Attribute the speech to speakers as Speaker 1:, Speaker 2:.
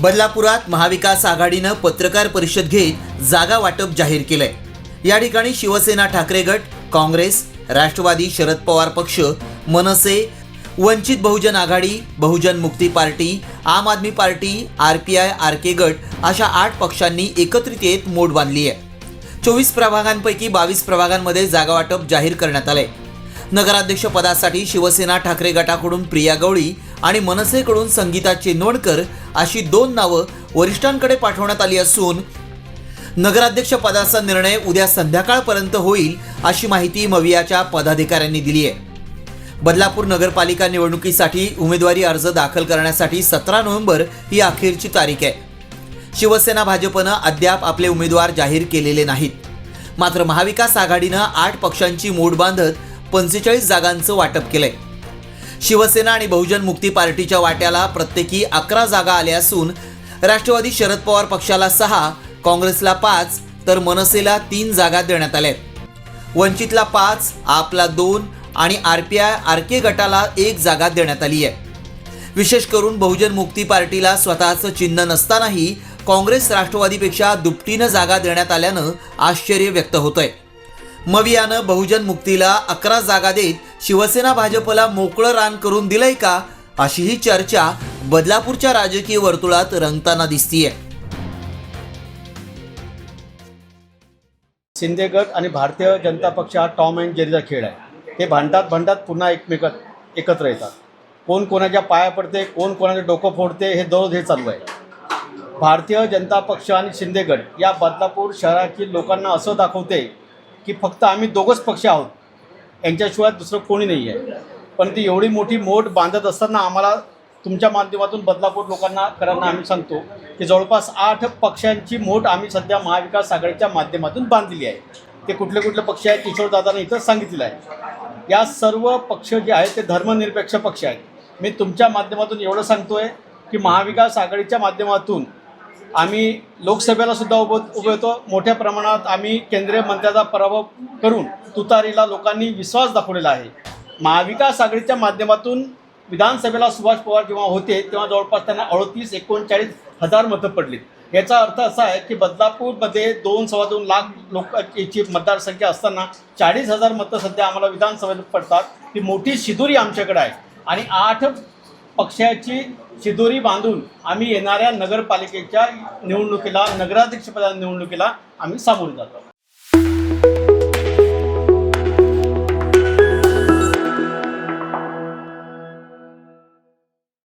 Speaker 1: बदलापुरात महाविकास आघाडीनं पत्रकार परिषद घेत जागा वाटप जाहीर केलंय. या ठिकाणी शिवसेना ठाकरे गट काँग्रेस राष्ट्रवादी शरद पवार पक्ष मनसे वंचित बहुजन आघाडी Bahujan Mukti party Aam Aadmi party R P I R K गट अशा आठ पक्षांनी एकत्रित येत मोड बांधली आहे. चोवीस प्रभागांपैकी बावीस प्रभागांमध्ये जागा वाटप जाहीर करण्यात आलंय. नगराध्यक्ष पदासाठी शिवसेना ठाकरे गटाकडून प्रिया गवळी आणि मनसेकडून संगीता चेनवडकर अशी दोन नावं वरिष्ठांकडे पाठवण्यात आली असून नगराध्यक्ष पदाचा निर्णय उद्या संध्याकाळपर्यंत होईल अशी माहिती मवियाच्या पदाधिकाऱ्यांनी दिली आहे. बदलापूर नगरपालिका निवडणुकीसाठी उमेदवारी अर्ज दाखल करण्यासाठी सतरा नोव्हेंबर ही अखेरची तारीख आहे. शिवसेना भाजपनं अद्याप आपले उमेदवार जाहीर केलेले नाहीत. मात्र महाविकास आघाडीनं आठ पक्षांची मोड बांधत पंचेचाळीस जागांचं वाटप केलंय. शिवसेना आणि बहुजन मुक्ती पार्टीच्या वाट्याला प्रत्येकी अकरा जागा आल्या असून राष्ट्रवादी शरद पवार पक्षाला सहा काँग्रेसला पाच तर मनसेला तीन जागा देण्यात आल्या वंचितला पाच आपला दोन आणि R P I R K गटाला एक जागा देण्यात आली आहे. विशेष करून बहुजन मुक्ती पार्टीला स्वतःचं चिन्ह नसतानाही काँग्रेस राष्ट्रवादीपेक्षा दुपटीनं जागा देण्यात आल्यानं आश्चर्य व्यक्त होतंय. मवियानं बहुजन मुक्तीला अकरा जागा देत शिवसेना भाजपला मोकळं रान करून दिलंय का? अशी ही चर्चा बदलापूरच्या राजकीय वर्तुळात रंगताना दिसतीये.
Speaker 2: शिंदे गट आणि भारतीय जनता पक्ष हा टॉम अँड जेरीचा खेळ आहे. ते भांडतात भांडतात पुन्हा एकमेकात एकत्र येतात. कोण कोणाच्या पाया पडते कोण कोणाचे डोकं फोडते हे दररोज हे चालू आहे. भारतीय जनता पक्ष आणि शिंदे गट या बदलापूर शहरातील लोकांना असं दाखवते की फक्त आम्ही दोघंच पक्ष आहोत. यांच्याशिवाय दुसरं कोणी नाही आहे पण ती एवढी मोठी मोठ बांधत असताना आम्हाला तुमच्या माध्यमातून बदलापूर लोकांना करांना आम्ही सांगतो की जवळपास आठ पक्षांची मोठ आम्ही सध्या महाविकास आघाडीच्या माध्यमातून बांधलेली आहे. ते कुठले कुठले पक्ष आहेत किशोरदादांनी इथं सांगितलेलं आहे. या सर्व पक्ष जे आहेत ते धर्मनिरपेक्ष पक्ष आहेत. मी तुमच्या माध्यमातून एवढं सांगतोय की महाविकास आघाडीच्या माध्यमातून आम्ही लोकसभेला सुद्धा उभं उभं येतो. मोठ्या प्रमाणात आम्ही केंद्रीय मंत्र्याचा पराभव करून तुतारीला लोकांनी विश्वास दाखवलेला आहे. महाविकास आघाडीच्या माध्यमातून विधानसभेला सुभाष पवार जेव्हा होते तेव्हा जवळपास त्यांना अडतीस एकोणचाळीस हजार मतं पडलीत. याचा अर्थ असा आहे की बदलापूरमध्ये दोन सव्वा दोन लाख लोकांची मतदारसंख्या असताना चाळीस हजार मतं सध्या आम्हाला विधानसभेत पडतात. ती मोठी शिदुरी आमच्याकडे आहे. आणि आठ पक्षाची शिदोरी बांधून आम्ही येणाऱ्या नगरपालिकेच्या निवडणुकीला नगराध्यक्षपदा निवडणुकीला आम्ही सामोरे जातो.